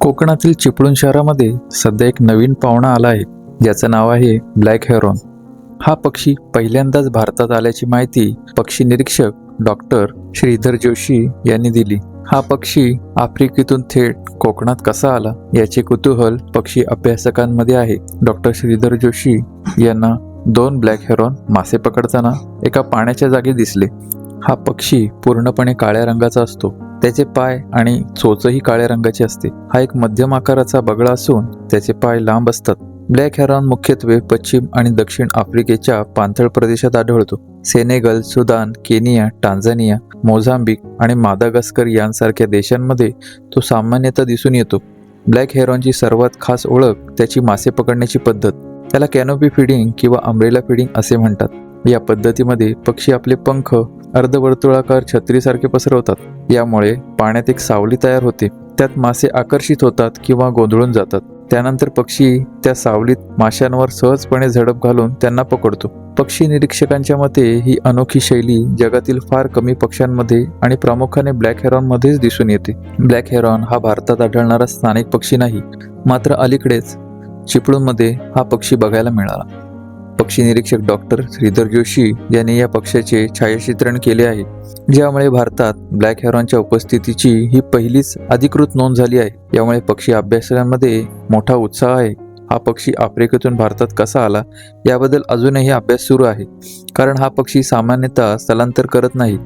कोकणातील चिपळूण शहरामध्ये सध्या एक नवीन पाहुणा आला आहे. ज्याचं नाव आहे ब्लॅक हेरॉन. हा पक्षी पहिल्यांदाच भारतात आल्याची माहिती पक्षी निरीक्षक डॉक्टर श्रीधर जोशी यांनी दिली. हा पक्षी आफ्रिकेतून थेट कोकणात कसा आला याचे कुतूहल पक्षी अभ्यासकांमध्ये आहे. डॉक्टर श्रीधर जोशी यांना दोन ब्लॅक हेरॉन मासे पकडताना एका पाण्याच्या जागी दिसले. हा पक्षी पूर्णपणे काळ्या रंगाचा असतो. त्याचे पाय आणि चोचही काळ्या रंगाची असते. हा एक मध्यम आकाराचा बगळा असून त्याचे पाय लांब असतात. ब्लॅक हेरॉन मुख्यत्वे पश्चिम आणि दक्षिण आफ्रिकेच्या पाणथळ प्रदेशात आढळतो. Senegal Sudan Kenya Tanzania Mozambique आणि मादागास्कर यांसारख्या देशांमध्ये तो सामान्यतः दिसून येतो. ब्लॅक हेरॉनची सर्वात खास ओळख त्याची मासे पकडण्याची पद्धत. त्याला कॅनोपी फिडिंग किंवा अम्ब्रेला फिडिंग असे म्हणतात. या पद्धतीमध्ये पक्षी आपले पंख अर्धवर्तुळाकार छत्रीसारखे पसरवतात. यामुळे पाण्यात एक सावली तयार होते. त्यात मासे आकर्षित होतात किंवा गोंधळून जातात. त्यानंतर पक्षी त्या सावलीत माशांवर सहजपणे झडप घालून त्यांना पकडतो. पक्षी निरीक्षकांच्या मते ही अनोखी शैली जगातील फार कमी पक्ष्यांमध्ये आणि प्रामुख्याने ब्लॅक हेरॉनमध्येच दिसून येते. ब्लॅक हेरॉन हा भारतात आढळणारा स्थानिक पक्षी नाही मात्र अलीकडेच चिपळूणमध्ये हा पक्षी बघायला मिळाला. पक्षी निरीक्षक डॉक्टर श्रीधर जोशी यांनी या पक्ष्याचे छायाचित्रण केले आहे. ज्यामुळे भारतात ब्लॅक हेरॉनच्या उपस्थितीची ही पहिलीच अधिकृत नोंद झाली आहे. यामुळे पक्षी अभ्यासामध्ये मोठा उत्साह आहे. हा पक्षी आफ्रिकेतून भारतात कसा आला याबद्दल अजूनही अभ्यास सुरू आहे. कारण हा पक्षी सामान्यतः स्थलांतर करत नाही.